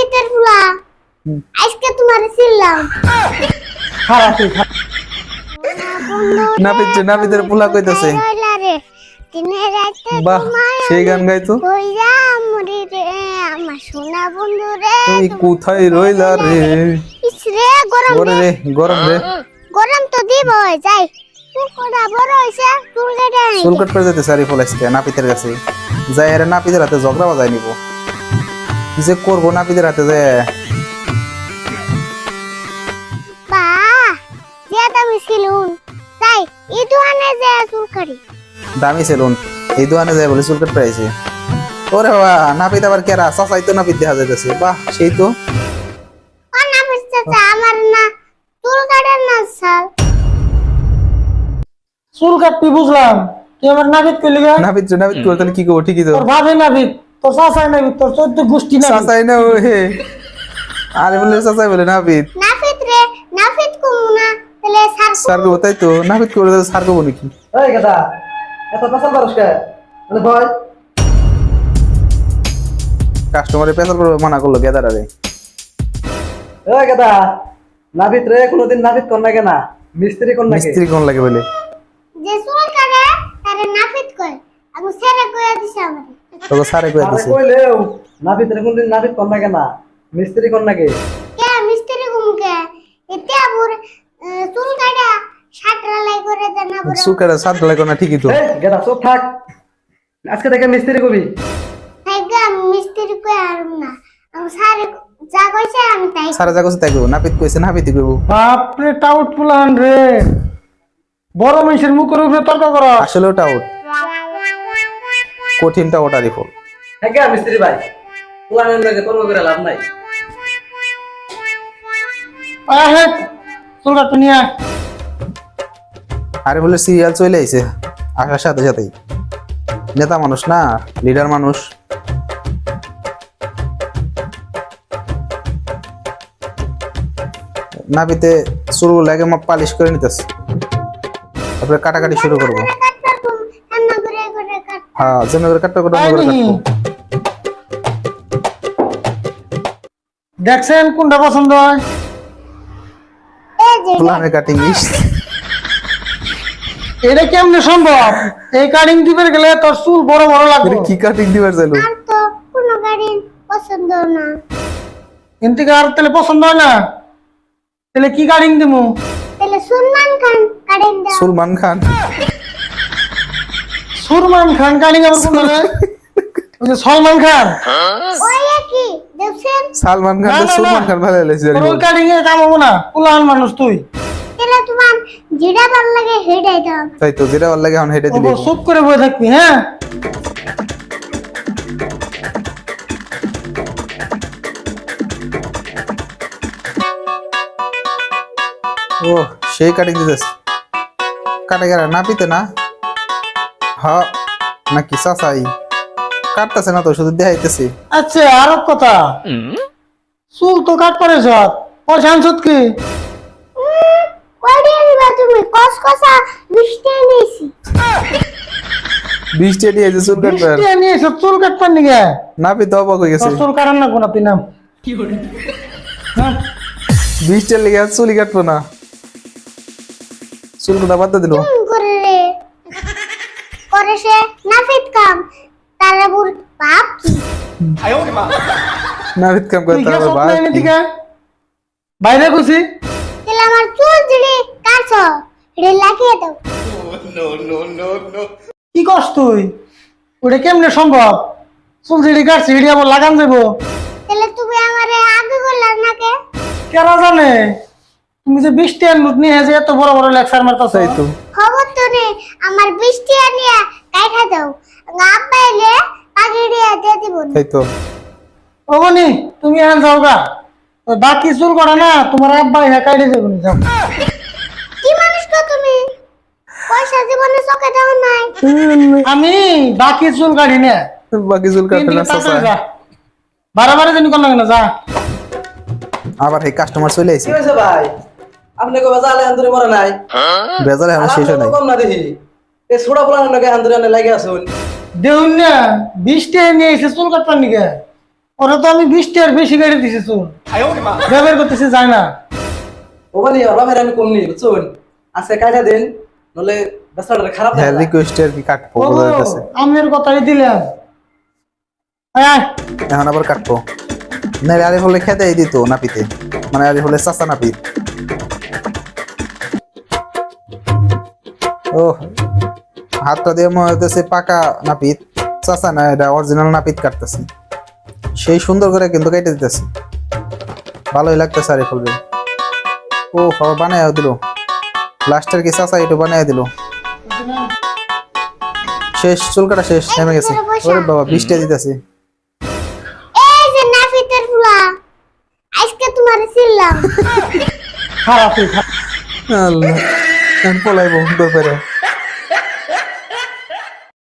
নাফিতের ফুলা। আজকে তোমার ছিলাম খারাপ। নাপিতের পোলা কইতাছে। রে দিনের রাতে বাহ সেই গান গাইতো। কইরা মরি রে আমার সোনা বন্ধু রে তুমি কোথায় রইলা রে? ইস গরম রে। রে গরম রে। গরম তো দিব যাই। তুই কোটা বড় হইছে চুল কেটে চুল কাট করে যেতে সারি ফলাইছে নাপিতের কাছে। যাই আরে নাপিতের হাতে ঝগড়া বাজাই নিব। কি যে করব নাপিতের হাতে যায় বাহ যে তুমি ছিলুন তাই এই দোকানে যে চুল কাটি। দামি সেলুন এই দোকানে যায় বলে চুল কাট পাইছে ওরে বাবা নাপিত আবার কেরা চাচাই তো নাপিত দেখা যাইতেছে। বাহ সেই তো। না আমার না চুল কাটার না সাল চুল কাটবি বুঝলাম। তুই আমার নাপিত রে, নাপিত করে তাহলে কি করব? ঠিকই তো। ভাবে নাবিদ তোর চাচাই নাবিদ তোর চোদ্দ গোষ্ঠী চাচাই না ও আরে বলে চাচাই বলে নাপিত। নাফিত রে নাফিত কুমু না তাহলে সার সার করব তাই তো। নাপিত করে সার করব নাকি? এই গাদা এত পেশাল পারস কে? মানে ভয় কাস্টমারে পেশাল করবে মানা করল গেদার আরে এই গাদা নাবিত রে কোনোদিন নাবিত কর না? কেনা মিস্ত্রি কর নাকি? মিস্ত্রি কোন লাগে বলে। যে চুল কাটে তারে নাফিত কয়। আমি সেরে কইয়া দিছে আমারে। তোকে সারে করে আরে দিছে। কইলেও নাবিত রে কোনোদিন নাবিত কর না কেনা? মিস্ত্রি কর নাকি? কে মিস্ত্রি কুমু কে? এতে আবুর চুল কাটা সাতরা লাই করে দেন আবুর। সুকারে সাত লাগে না ঠিকই তো। এই গাদা চুপ থাক। আজকে থেকে মিস্ত্রি কবি তাইগা মিস্ত্রি কয় আর না। আমি সারে যা কইছে আমি তাই সারা জায়গা তাই করব নাপিত কইছে নাপিত করব বাপরে টাউট পুলান রে। বড় মানুষের মুখের উপরে তর্ক করা আসলেও টাউট কঠিনটা ওটারই ফল হ্যাঁ মিস্ত্রি ভাই? পুলানের লাগে তর্ক করে লাভ নাই। আহে চুল কাটবি নিয়ে আরে বলে সিরিয়াল চলে আইছে আসার সাথে সাথেই। নেতা মানুষ না লিডার মানুষ। নাপিতে চুল লাগে মা পালিশ করে নিতেছে। তারপরে কাটাকাটি শুরু করব। হ্যাঁ কাটতে কাটতে করে? দেখছেন কোনটা পছন্দ হয়? এই যে ফুলানের কাটিং এটা কেমনে সম্ভব? এই কাটিং দিবে গেলে তোর চুল বড় বড় লাগবে। কি কাটিং দিবার চাইলো? তো কোনো গাড়ি পছন্দ না। আর তাহলে পছন্দ হয় না? তাহলে কি কাটিং দিমু? তাহলে সুলমান খান কারেন দাও। সুলমান খান? সুরমান খান কোন ওই যে সলমান খান। ওই কি দেখছেন? সালমান খান না, তো না, খান ভালো লাগছে তোর ওই কাটিং এ কাম হব না। কুলান মানুষ তুই। তাহলে তোমার যেটা ভালো লাগে সেটাই দাও তাই তো যেটা ভালো লাগে এখন দিলে ওপর চুপ করে বসে থাকবি হ্যাঁ? ও সেই কাটিং দিতেছে। কাটে গেল না পিতে না? হ নাকি চাচাই? কাটতেছে না তো শুধু দেখাইতেছে। আচ্ছা আর কথা। চুল তো কাট পারে সব। পয়সা আনছত কি? তুমি? কস কসা বৃষ্টি নিয়েছি বৃষ্টি নিয়ে চুল কাটবে বৃষ্টি চুল কাটবার নিগে না পিতে অবাক হয়ে গেছে। চুল কাটান না কোন তুই নাম? হ্যাঁ? লেগে আর চুলি কাটবো না। চুল কোথা বাদ দিল। করে করে সে নাফিত কাম। তারা বুর বাপ কি? না পিত কাম করে ভাই না এদিকে বাইরে গুছি তাহলে আমার চুল জুড়ে কাছ রে লাগিয়ে দাও। নো নো নো নো কি করস তুই? ওটা কেমনে সম্ভব? চুল ছিড়ি কাটছি হিড়ি আবার লাগান যাব তাহলে তুমি আমারে আগে করলাম নাকে? কেরা জানে? তুমি যে বৃষ্টি আর নুট নিয়ে যে এত বড় বড় লেকচার মারতাছ। তাই তো। খবর তো নেই আমার বৃষ্টি আর আনিয়া কাইঠা দাও দিব। তাই তো। ওগনি তুমি এখন যাও গা। ওই বাকি চুল করা না তোমার আব্বা হ্যাঁ কাইডে যাব নি, যাও। কি মানুষ তো তুমি? পয়সা জীবনে চোখে দাও নাই। আমি বাকি চুল কাটি না। বাকি চুল না দিকে তাড়াতাড়ি চাচা যা। বারে বারে জানি না যা। আবার এই কাস্টমার চলে আইছে। কি হয়েছে ভাই? আপনি কবে জালে হান্দুরি মরে নাই? বেজারে শেষ নাই। কম না দেখি। এই ছোড়া পুলানের নাকি হান্দুরি আনে লাগে আসুন দেউন না বৃষ্টি নিয়ে এসে চুল কাটবার নিকে? ওরা তো আমি বিশ টাকার বেশি কেটে দিছি চুল। ব্যবহার করতেছি যায় না। ওখানে রমের আমি কম নি বুঝছুন কাইটা দিন নলে খারাপ হ্যাঁ লাগে না। রিকোয়েস্টে আর কি কাটবো ও বোঝা যাচ্ছে আমের কথাই দিলাম। আয়, আয়। এখন আবার কাটবো। না আরিফ হলে খেতে দিত নাপিতে। মানে হলে চাচা নাপিত। ও হাতটা দিয়ে মনে হইতেছে পাকা নাপিত। চাচা না এটা অরিজিনাল নাপিত কাটতেছে। সেই সুন্দর করে কিন্তু কেটে দিতেছে। ভালোই লাগতেছে আরিফ হলে ও আবার বানায় দিল। লাস্টের কি চাচা একটু বানায় দিল? শেষ চুল কাটা শেষ নেমে গেছে। ওরে বাবা বৃষ্টি দিতেছে। এই যে নাফিতের ফুলা। আজকে তোমার ছিলাম খারাপ আল্লাহ পলাইবো দৌড়